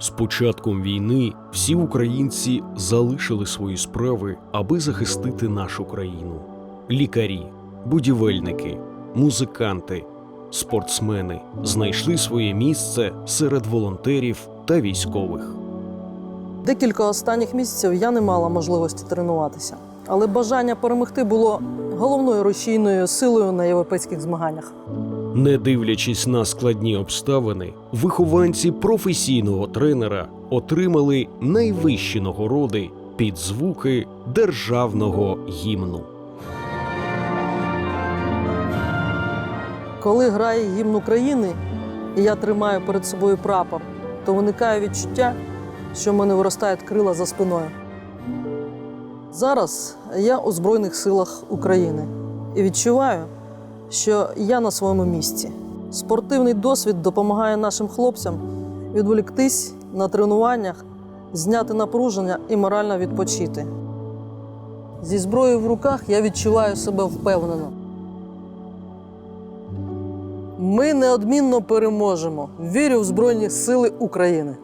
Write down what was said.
З початком війни всі українці залишили свої справи, аби захистити нашу країну. Лікарі, будівельники, музиканти, спортсмени знайшли своє місце серед волонтерів та військових. Декілька останніх місяців я не мала можливості тренуватися, але бажання перемогти було головною рушійною силою на європейських змаганнях. Не дивлячись на складні обставини, вихованці професійного тренера отримали найвищі нагороди під звуки державного гімну. Коли грає гімн України, і я тримаю перед собою прапор, то виникає відчуття, що в мене виростають крила за спиною. Зараз я у Збройних силах України і відчуваю, що я на своєму місці. Спортивний досвід допомагає нашим хлопцям відволіктись на тренуваннях, зняти напруження і морально відпочити. Зі зброєю в руках я відчуваю себе впевнено. Ми неодмінно переможемо. Вірю в Збройні Сили України.